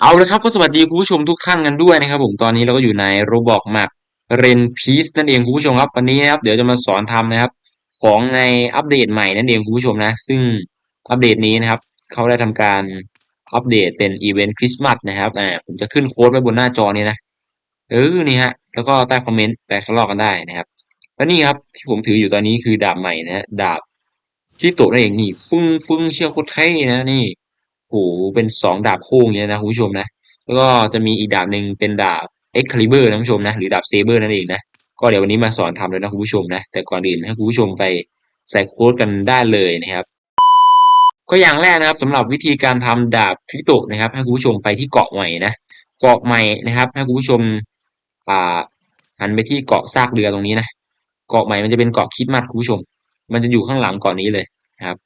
เอาละครับก็สวัสดีคุณผู้ชมทุกท่านกันด้วยนะครับผมตอนนี้เราก็อยู่ในโรบอกแมปเรนพีซนั่นเองคุณผู้ชมครับ วันนี้นะครับเดี๋ยวจะมาสอนทำนะครับ ของในอัปเดตใหม่นั่นเองคุณผู้ชมนะ ซึ่งอัปเดตนี้นะครับ เขาได้ทำการอัปเดตเป็นอีเวนต์คริสต์มาสนะครับอ่าผมจะขึ้นโค้ดไว้บนหน้าจอนี้นะเออนี่ฮะ แล้วก็ใต้คอมเมนต์แปลสลอกกันได้นะครับแล้วนี่ครับที่ผมถืออยู่ตอนนี้คือดาบใหม่นะดาบที่โตะนั่นเองนี่ฟึ่งฟึ่งเชี่ยวโคตรเท่นะนี่ โหเป็นสองดาบคู่อย่างเงี้ยนะคุณผู้ชมนะแล้วก็จะมีอีกดาบหนึ่งเป็นดาบ Excalibur นะคุณผู้ชมนะหรือดาบเซเบอร์นั่นเองนะก็เดี๋ยววันนี้มาสอนทำเลยนะคุณผู้ชมนะแต่ก่อนอื่นให้คุณผู้ชมไปใส่โค้ดกันได้เลยนะครับก็อย่างแรกนะครับสำหรับวิธีการทำดาบคริโตะนะครับ ให้คุณผู้ชมไปที่เกาะใหม่นะเกาะใหม่นะครับ ให้คุณผู้ชมอ่าหันไปที่เกาะซากเรือตรงนี้นะเกาะใหม่มันจะเป็นเกาะคิดมัดคุณผู้ชม มันจะอยู่ข้างหลังเกาะนี้เลยนะครับ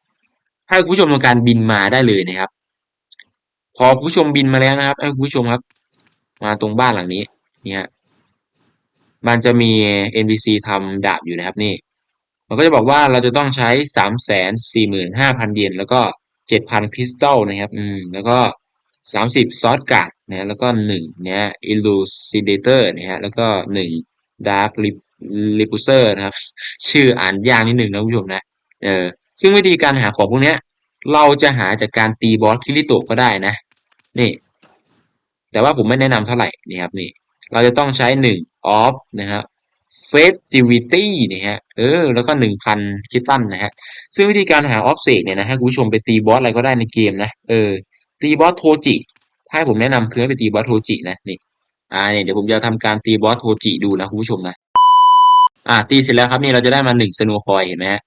ให้คุณผู้ชมทำการบินมาได้เลยนะครับ อผู้ชมบินมาแล้วนะครับ ให้ผู้ชมครับ มาตรงบ้านหลังนี้นี่ฮะมันจะมี NPC ทำดาบอยู่นะครับนี่ มันก็จะบอกว่าเราจะต้องใช้สามแสนสี่หมื่นห้าพันเยนแล้วก็เจ็ดพันคริสตัลนะครับ อืม แล้วก็สามสิบซอสการ์ดนะแล้วก็หนึ่งเนี่ยอิลูซิเดเตอร์นะฮะแล้วก็หนึ่งดาร์คลิปูเซอร์นะครับ ชื่ออ่านยากนิดหนึ่งนะผู้ชมนะ เออ ซึ่งวิธีการหาของพวกเนี้ยเราจะหาจากการตีบอสคิริโตก็ได้นะ นี่ แต่ว่าผมไม่แนะนำเท่าไหร่นี่ครับนี่ เราจะต้องใช้หนึ่งออฟนะครับ festivity นี่ฮะ เออ แล้วก็หนึ่งพันคิตตันนะฮะ ซึ่งวิธีการหาออฟเซกเนี่ยนะให้คุณผู้ชมไปตีบอสอะไรก็ได้ในเกมนะ เออ ตีบอสโทจิ ถ้าผมแนะนำคือให้ไปตีบอสโทจินะ นี่ อ่าเนี่ยเดี๋ยวผมจะทำการตีบอสโทจิดูนะคุณผู้ชมนะ อ่า ตีเสร็จแล้วครับนี่เราจะได้มาหนึ่งสโนคอยเห็นไหมฮะ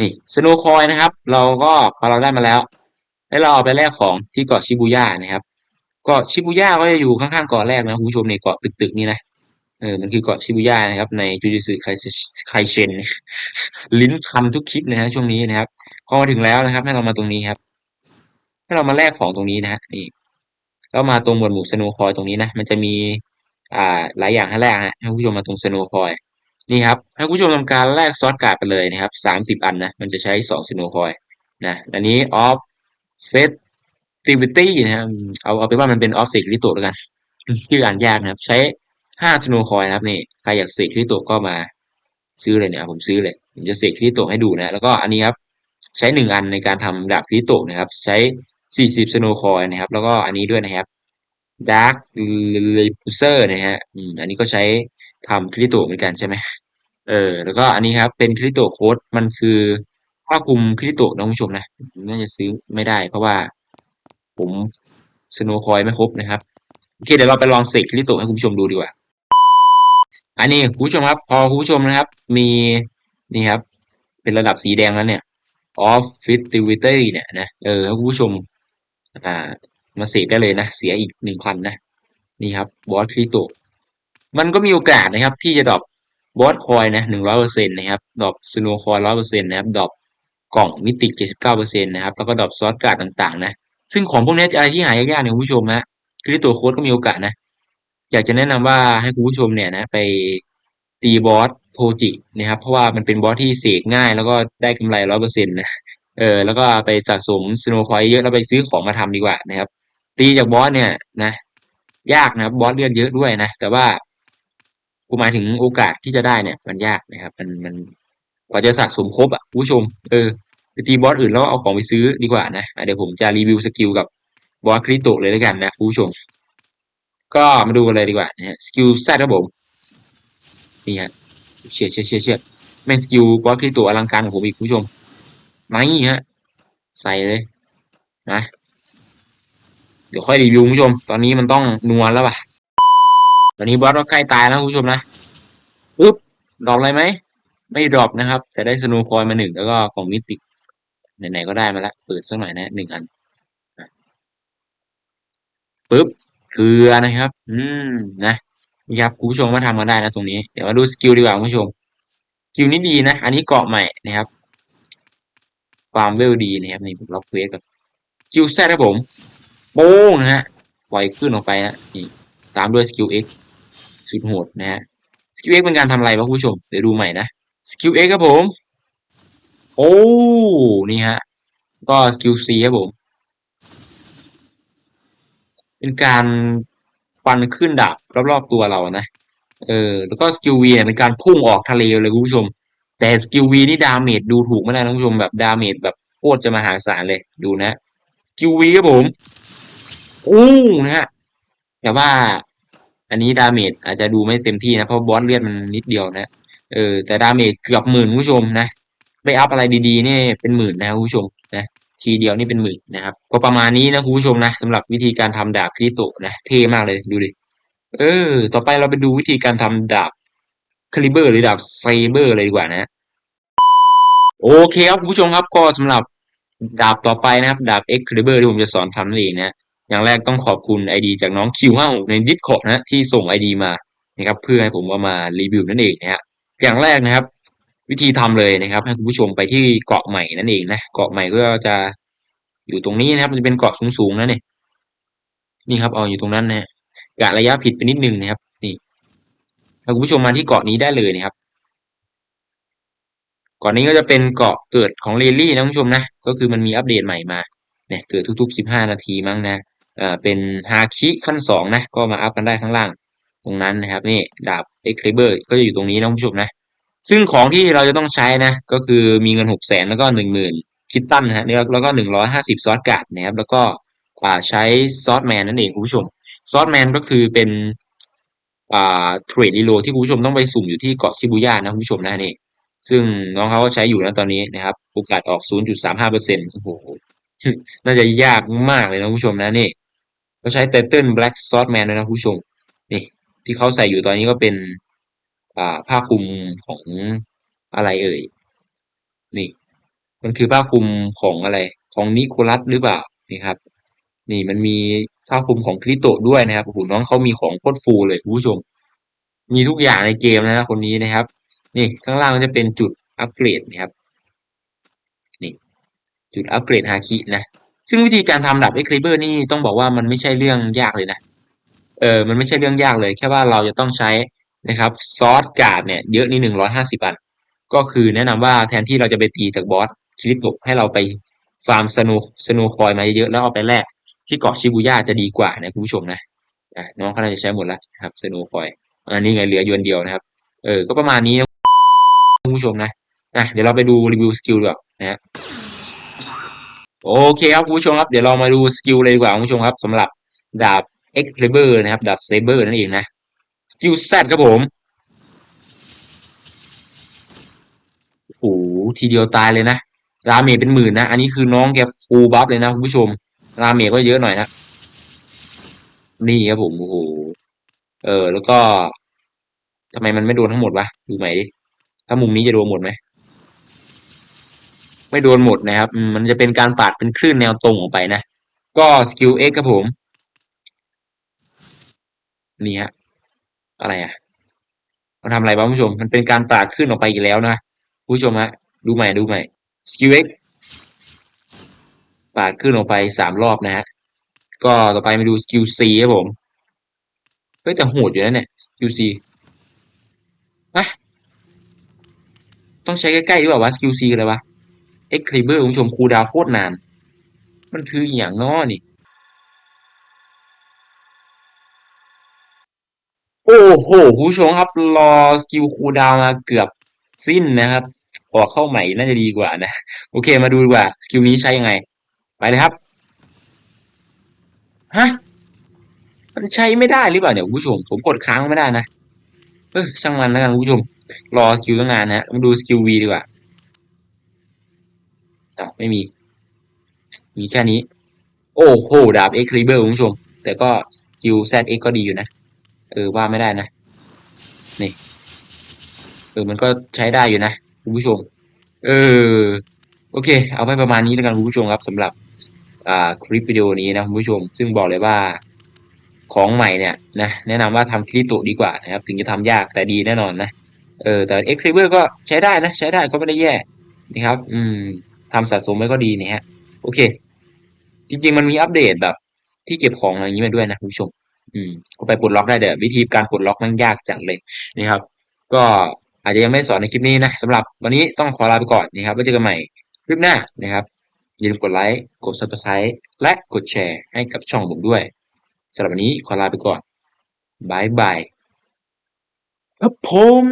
นี่สโนคอยนะครับ เราก็พอเราได้มาแล้ว แล้วเราเอาไปแลกของที่เกาะชิบูย่านะครับ เกาะชิบูย่าก็จะอยู่ข้างๆเกาะแรกนะคุณผู้ชมในเกาะตึกๆนี่นะเออมันคือเกาะชิบูย่านะครับ ในจูจิสึไคเชนลิ้นคำทุกคลิปนะฮะช่วงนี้นะครับพอมาถึงแล้วนะครับ ให้เรามาตรงนี้ครับ ให้เรามาแลกของตรงนี้นะฮะนี่แล้วมาตรงหมวดหมู่สโนคอยตรงนี้นะมันจะมี อ่า หลายอย่างให้แลกฮะให้คุณผู้ชมมาตรงสโนคอยนี่ครับให้คุณผู้ชมทำการแลกซอสการ์ดไปเลยนะครับสามสิบอันนะมันจะใช้สองสโนคอยนะอันนี้ออฟ เฟสติวิตี้นะครับเอาเอาไปนว่ามันเป็นออฟเซกริโตแล้วกัน ชื่ออ่านยากนะครับ ใช้ห้าสโนคอยนะครับนี่ใครอยากเสกคริโตก็มาซื้อเลยเนี่ยผมซื้อเลย ผมจะเสกคริโตให้ดูนะ แล้วก็อันนี้ครับ ใช้หนึ่งอันในการทำดาบคริโตนะครับ ใช้สี่สิบสโนคอยนะครับ แล้วก็อันนี้ด้วยนะครับดาร์คเลปูเซอร์นะฮะอืมอันนี้ก็ใช้ทำคริโตเหมือนกันใช่ไหมเออ แล้วก็อันนี้ครับ เป็นคริโตโค้ดมันคือ ผ้าคุมคริโตนะคุณผู้ชมนะน่าจะซื้อไม่ได้ เพราะว่าผมสโนคอยไม่ครบนะครับโอเคเดี๋ยวเราไปลองเสกคริโตให้คุณผู้ชมดูดีกว่า อันนี้คุณผู้ชมครับ พอคุณผู้ชมนะครับ มีนี่ครับ เป็นระดับสีแดงแล้วเนี่ย off fidelity เนี่ยนะเออคุณผู้ชม อ่า มาเสกได้เลยนะ เสียอีกหนึ่งพันนะ นี่ครับบอสคริโตมันก็มีโอกาสนะครับ ที่จะดรอปบอสคอยนะหนึ่งร้อยเปอร์เซ็นต์นะครับดรอปสโนคอยร้อยเปอร์เซ็นต์นะครับดรอป กล่องมิติเจ็ดสิบเก้าเปอร์เซ็นต์นะครับแล้วก็ดรอปซอสการ์ดต่างๆนะซึ่งของพวกนี้อะไรที่หายากๆเนี่ยคุณผู้ชมนะคือตัวโค้ดก็มีโอกาสนะ อยากจะแนะนำว่าให้คุณผู้ชมเนี่ยนะไปตีบอสโทจินะครับ เพราะว่ามันเป็นบอสที่เสกง่าย แล้วก็ได้กำไรร้อยเปอร์เซ็นต์นะเออแล้วก็ไปสะสมสโนคอยเยอะแล้วไปซื้อของมาทำดีกว่านะครับ ตีจากบอสเนี่ยนะ ยากนะครับบอสเลือดเยอะด้วยนะแต่ว่ากูหมายถึงโอกาสที่จะได้เนี่ย มันยากนะครับ มันมันกว่าจะสะสมครบอะผู้ชม เออ ไปตีบอสอื่นแล้วเอาของไปซื้อดีกว่านะเดี๋ยวผมจะรีวิวสกิลกับบอสคริโตเลยแล้วกันนะผู้ชม ก็มาดูกันเลยดีกว่านะฮะสกิลแซดครับผมนี่ฮะเชียดเชียดเชียดเชียดแม่งสกิลบอสคริโตอลังการของผมอีกผู้ชมมานี่ฮะใส่เลยนะเดี๋ยวค่อยรีวิวผู้ชม ตอนนี้มันต้องนวลแล้วป่ะตอนนี้บอสก็ใกล้ตายแล้วผู้ชมนะปึ๊บดรอปอะไรไหมไม่ดรอปนะครับ แต่ได้สโนคอยมาหนึ่งแล้วก็ของมิติ ไหนๆก็ได้มาแล้วเปิดสักหน่อยนะหนึ่งอันปึ๊บเกลือนะครับ อืมนะนี่ครับคุณผู้ชมมาทำกันได้นะตรงนี้ เดี๋ยวมาดูสกิลดีกว่าคุณผู้ชมสกิลนี้ดีนะ อันนี้เกาะใหม่นะครับความเวลดีนะครับนี่ผมรับเควสกับสกิลแซดครับผมโป้งนะฮะปล่อยขึ้นออกไปนะนี่ตามด้วยสกิล X สุดโหดนะฮะสกิล X เป็นการทำอะไรวะผู้ชมเดี๋ยวดูใหม่นะสกิล X ครับผม โอ้ นี่ฮะ ก็สกิล C ครับผม เป็นการฟันขึ้นดาบรอบๆตัวเรานะ เออ แล้วก็สกิลวีเนี่ยเป็นการพุ่งออกทะเลเลยคุณผู้ชม แต่สกิลวีนี่ดาเมจดูถูกไม่ได้นะคุณผู้ชมแบบดาเมจแบบโคตรจะมหาศาลเลยดูนะสกิลวีครับผมอู้นะฮะแต่ว่าอันนี้ดาเมจอาจจะดูไม่เต็มที่นะ เพราะบอสเลือดมันนิดเดียวนะ เออแต่ดาเมจเกือบหมื่นคุณผู้ชมนะ ไปอัพอะไรดีๆนี่เป็นหมื่นนะคุณผู้ชมนะทีเดียวนี่เป็นหมื่นนะครับ ก็ประมาณนี้นะคุณผู้ชมนะสำหรับวิธีการทำดาบคริโตะนะเท่มากเลยดูดิเออ ต่อไปเราไปดูวิธีการทำดาบคลิเบอร์หรือดาบไซเบอร์เลยดีกว่านะโอเคครับคุณผู้ชมครับก็สำหรับดาบต่อไปนะครับ ดาบ X c a l i b u r ที่ผมจะสอนทำนั่นเองนะอย่างแรกต้องขอบคุณ ID จากน้อง Q56 ใน Discord นะที่ส่ง ID มานะครับเพื่อให้ผมเอามารีวิวนั่นเองนะฮะอย่างแรกนะครับ วิธีทำเลยนะครับ ให้คุณผู้ชมไปที่เกาะใหม่นั่นเองนะเกาะใหม่ก็จะอยู่ตรงนี้นะครับ มันจะเป็นเกาะสูงๆนะเนี่ยนี่ครับเอาอยู่ตรงนั้นนะกะระยะผิดไปนิดนึงนะครับ นี่ถ้าคุณผู้ชมมาที่เกาะนี้ได้เลยนะครับเกาะนี้ก็จะเป็นเกาะเกิดของเรลลี่นะคุณผู้ชมนะก็คือมันมีอัปเดตใหม่มาเนี่ยเกิดทุกๆสิบห้านาทีมั้งนะอ่าเป็นฮาคิขั้นสองนะก็มาอัพกันได้ข้างล่าง ตรงนั้นนะครับ นี่ดาบเอ็กเคเบอร์ก็จะอยู่ตรงนี้นะคุณผู้ชมนะ ซึ่งของที่เราจะต้องใช้นะ ก็คือมีเงินหกแสนแล้วก็หนึ่งหมื่นคิตตันนะฮะแล้วก็หนึ่งร้อยห้าสิบซอสการ์ดนะครับแล้วก็อ่าใช้ซอสแมนนั่นเองคุณผู้ชมซอสแมนก็คือเป็นเทรดรีโลที่คุณผู้ชมต้องไปสุ่มอยู่ที่เกาะชิบูย่านะคุณผู้ชมนะนี่ซึ่งน้องเขาก็ใช้อยู่นะตอนนี้นะครับโอกาสออก 0.35เปอร์เซ็นต์โอ้โห น่าจะยากมากเลยนะผู้ชมนะนี่เขาใช้เตเติ้ลแบล็กซอสแมนนะผู้ชม นี่ ที่เขาใส่อยู่ตอนนี้ก็เป็น ผ้าคลุมของอะไรเอ่ย นี่ มันคือผ้าคลุมของอะไร ของนิโคลัสหรือเปล่า นี่ครับ นี่มันมีผ้าคลุมของคริโตด้วยนะครับโอ้โหน้องเขามีของโคตรฟูเลยคุณผู้ชม มีทุกอย่างในเกมนะคนนี้นะครับ นี่ข้างล่างก็จะเป็นจุดอัปเกรดนะครับ นี่ จุดอัปเกรดฮาคินะ ซึ่งวิธีการทำดับเอ็กคลิเบอร์นี่ต้องบอกว่ามันไม่ใช่เรื่องยากเลยนะ เออ มันไม่ใช่เรื่องยากเลย แค่ว่าเราจะต้องใช้ นะครับซอสการ์ดเนี่ยเยอะนี่หนึ่งร้อยห้าสิบอันก็คือแนะนำว่าแทนที่เราจะไปตีจากบอสคลิปตกให้เราไปฟาร์มสโนสโนคอยมาเยอะๆแล้วเอาไปแลกที่เกาะชิบูย่าจะดีกว่านะคุณผู้ชมนะน้องเขาจะใช้หมดแล้วครับสโนคอยอันนี้ไงเหลืออยวนเดียวนะครับ เออก็ประมาณนี้นะคุณผู้ชมนะอะเดี๋ยวเราไปดูรีวิวสกิลดีกว่านะฮะโอเคครับคุณผู้ชมครับเดี๋ยวเรามาดูสกิลเลยดีกว่าคุณผู้ชมครับสำหรับดาบ X c a l i b u r นะครับดาบเซเบอร์นั่นเองนะ สกิลแซดครับผมโอ้โหทีเดียวตายเลยนะ ราเมเป็นหมื่นนะ อันนี้คือน้องแกฟูลบัฟเลยนะคุณผู้ชม ราเมก็เยอะหน่อยนะ นี่ครับผมโอ้โห เออ แล้วก็ทำไมมันไม่โดนทั้งหมดวะ ดูใหม่ดิ ถ้ามุมนี้จะโดนหมดไหม ไม่โดนหมดนะครับ มันจะเป็นการปาดเป็นคลื่นแนวตรงออกไปนะ ก็สกิล X ครับผม นี่ฮะ อะไรอะมันทำอะไรบ้างผู้ชม มันเป็นการปาดขึ้นออกไปอีกแล้วนะผู้ชมฮะดูใหม่ดูใหม่สกิล X ปาดขึ้นออกไปสามรอบนะฮะก็ต่อไปมาดูสกิล C ครับผมเฮ้ยแต่โหดอยู่นะเนี่ยสกิล C อะต้องใช้ใกล้ๆหรือเปล่าวะสกิล C อะไรวะ X c l i b e r คุณผู้ชมคูดาวโคตรนาน มันคืออย่างน้อนี่ โอ้โหผู้ชมครับ รอสกิลคูดาวมาเกือบสิ้นนะครับออกเข้าใหม่น่าจะดีกว่านะ โอเคมาดูดีกว่า สกิลนี้ใช้ยังไง ไปเลยครับ ฮะ มันใช้ไม่ได้หรือเปล่าเนี่ยคุณผู้ชม ผมกดค้างไม่ได้นะ เออช่างมันแล้วกันคุณผู้ชม รอสกิลตั้งนานนะมาดูสกิล V ดีกว่าอ้าวไม่มี มีแค่นี้ โอ้โห ดาบ X c l i b e r คุณผู้ชม แต่ก็สกิล ZX ก็ดีอยู่นะ เออว่าไม่ได้นะ นี่ เออมันก็ใช้ได้อยู่นะคุณผู้ชม เออ โอเค เอาไปประมาณนี้แล้วกันคุณผู้ชมครับสำหรับ อ่าคลิปวิดีโอนี้นะคุณผู้ชม ซึ่งบอกเลยว่าของใหม่เนี่ยนะแนะนำว่าทำคลิปโตดีกว่านะครับ ถึงจะทำยากแต่ดีแน่นอนนะเออแต่ X c l i b e r ก็ใช้ได้นะ ใช้ได้ก็ไม่ได้แย่นะครับ อืมทำสะสมไว้ก็ดีนะฮะ โอเค จริง ๆ มันมีอัปเดตแบบที่เก็บของอะไรอย่างนี้มาด้วยนะคุณผู้ชม อืมก็ไปปลดล็อกได้แต่วิธีการปลดล็อกมันยากจังเลยนะครับ ก็อาจจะยังไม่สอนในคลิปนี้นะสำหรับวันนี้ต้องขอลาไปก่อนนะครับไว้เจอกันใหม่คลิปหน้านะครับอย่าลืมกดไลค์กด subscribe และกดแชร์ให้กับช่องผมด้วยสำหรับวันนี้ขอลาไปก่อนบายบายครับผม